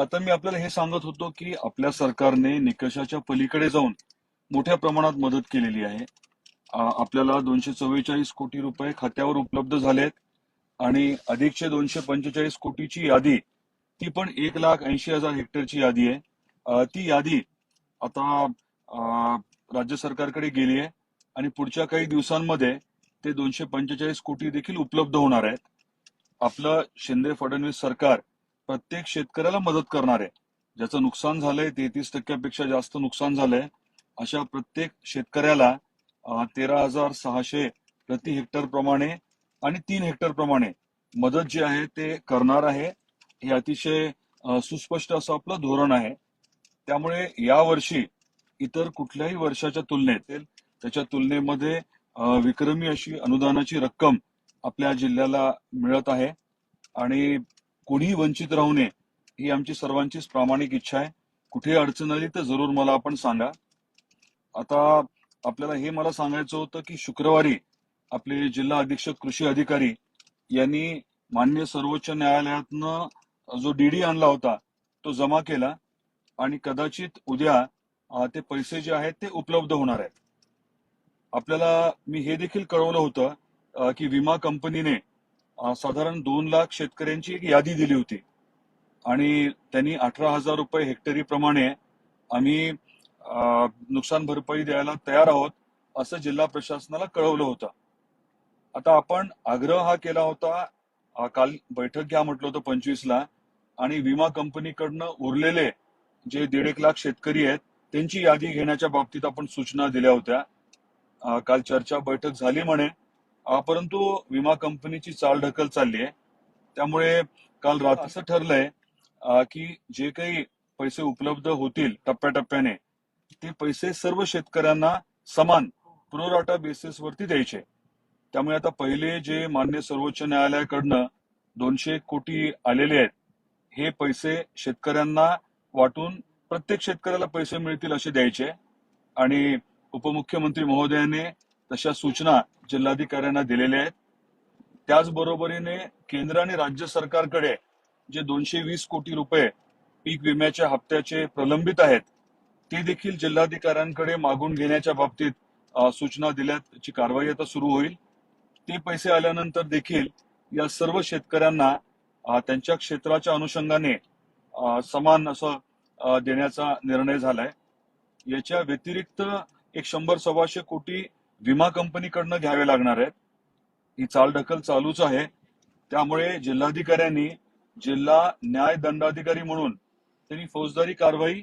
आता मी आपल्याला हे सांगत होतो की आपल्या सरकारने निकषाच्या पलीकडे जाऊन मोठ्या प्रमाणात मदत केलेली आहे. आपल्याला दोनशे चव्वेचाळीस कोटी रुपये खात्यावर उपलब्ध झालेत आणि अधिकचे दोनशे पंचेचाळीस कोटीची यादी ती पण एक लाख ऐंशी हजार हेक्टरची यादी आहे. ती यादी आता राज्य सरकारकडे गेली आहे आणि पुढच्या काही दिवसांमध्ये ते दोनशे पंचेचाळीस कोटी देखील उपलब्ध होणार आहेत. आपलं शिंदे फडणवीस सरकार प्रत्येक शेतकऱ्याला मदत करणार. आहे ज्याचं नुकसान झालंय तेहतीस टक्क्यापेक्षा जास्त नुकसान झालंय. अशा प्रत्येक शेतकऱ्याला तेरा हजार सहाशे प्रति हेक्टर प्रमाणे आणि तीन हेक्टर प्रमाणे मदत जी आहे ते करणार आहे. हे अतिशय सुस्पष्ट असं आपलं धोरण आहे. त्यामुळे यावर्षी इतर कुठल्याही वर्षाच्या तुलनेत त्याच्या तुलनेमध्ये विक्रमी अशी अनुदानाची रक्कम आपल्या जिल्ह्याला मिळत आहे. आणि कोणीही वंचित राहू नये ही आमची सर्वांचीच प्रामाणिक इच्छा आहे. कुठे अडचण आली तर जरूर मला आपण सांगा. आता आपल्याला हे मला सांगायचं होतं की शुक्रवारी आपले जिल्हा अधीक्षक कृषी अधिकारी यांनी मान्य सर्वोच्च न्यायालयातनं जो डीडी आणला होता तो जमा केला आणि कदाचित उद्या ते पैसे जे आहेत ते उपलब्ध होणार आहेत. आपल्याला मी हे देखील कळवलं होतं की विमा कंपनीने साधारण दोन लाख शेतकऱ्यांची एक यादी दिली होती. आणि त्यांनी अठरा हजार रुपये हेक्टरी प्रमाणे आम्ही नुकसान भरपाई द्यायला तयार आहोत असं जिल्हा प्रशासनाला कळवलं होतं. आता आपण आग्रह हा केला होता काल बैठक घ्या म्हटलं होतं पंचवीसला आणि विमा कंपनीकडनं उरलेले जे दीड एक लाख शेतकरी आहेत त्यांची यादी घेण्याच्या बाबतीत आपण सूचना दिल्या होत्या. काल चर्चा बैठक झाली म्हणे. परंतु विमा कंपनीची चालढकल चालली आहे. त्यामुळे काल रात्री असं ठरलंय की जे काही पैसे उपलब्ध होतील टप्प्याटप्प्याने ते पैसे सर्व शेतकऱ्यांना समान प्रोराटा बेसिस वरती द्यायचे. त्यामुळे आता पहिले जे मान्य सर्वोच्च न्यायालयाकडनं दोनशे कोटी आलेले आहेत हे पैसे शेतकऱ्यांना वाटून प्रत्येक शेतकऱ्याला पैसे मिळतील असे द्यायचे. आणि उपमुख्यमंत्री महोदयाने तशा सूचना जिल्हाधिकाऱ्यांना दिलेल्या आहेत. त्याचबरोबरीने केंद्र आणि राज्य सरकारकडे जे दोनशे वीस कोटी रुपये पीक विम्याच्या हप्त्याचे प्रलंबित आहेत ते देखील जिल्हाधिकाऱ्यांकडे मागून घेण्याच्या बाबतीत सूचना दिल्याची कारवाई आता सुरू होईल. ते पैसे आल्यानंतर देखील या सर्व शेतकऱ्यांना त्यांच्या क्षेत्राच्या अनुषंगाने समान असं देण्याचा निर्णय झालाय. याच्या व्यतिरिक्त एक शंभर सव्वाशे कोटी विमा कंपनीकडनं घ्यावे लागणार आहेत. ही चालढकल चालूच आहे. त्यामुळे जिल्हाधिकाऱ्यांनी जिल्हा न्याय दंडाधिकारी म्हणून त्यांनी फौजदारी कारवाई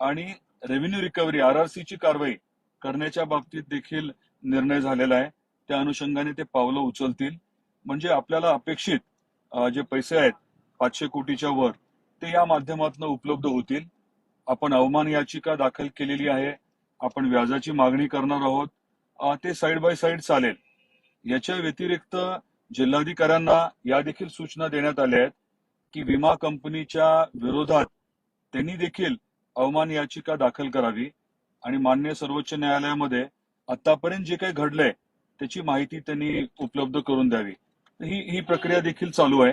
आणि रेव्हेन्यू रिकव्हरी सी ची कारवाई करण्याच्या बाबतीत देखील निर्णय झालेला आहे. त्या अनुषंगाने ते पावलं उचलतील. म्हणजे आपल्याला अपेक्षित जे पैसे आहेत पाचशे कोटीच्या वर ते या माध्यमातून उपलब्ध होतील. आपण अवमान याचिका दाखल केलेली आहे. आपण व्याजाची मागणी करणार आहोत. ते साईड बाय साईड चालेल. याच्या व्यतिरिक्त जिल्हाधिकाऱ्यांना या देखील सूचना देण्यात आल्या आहेत की विमा कंपनीच्या विरोधात त्यांनी देखील अवमान याचिका दाखल करावी आणि मान्य सर्वोच्च न्यायालयामध्ये आतापर्यंत जे काही घडलंय त्याची माहिती त्यांनी उपलब्ध करून द्यावी. ही ही प्रक्रिया देखील चालू आहे.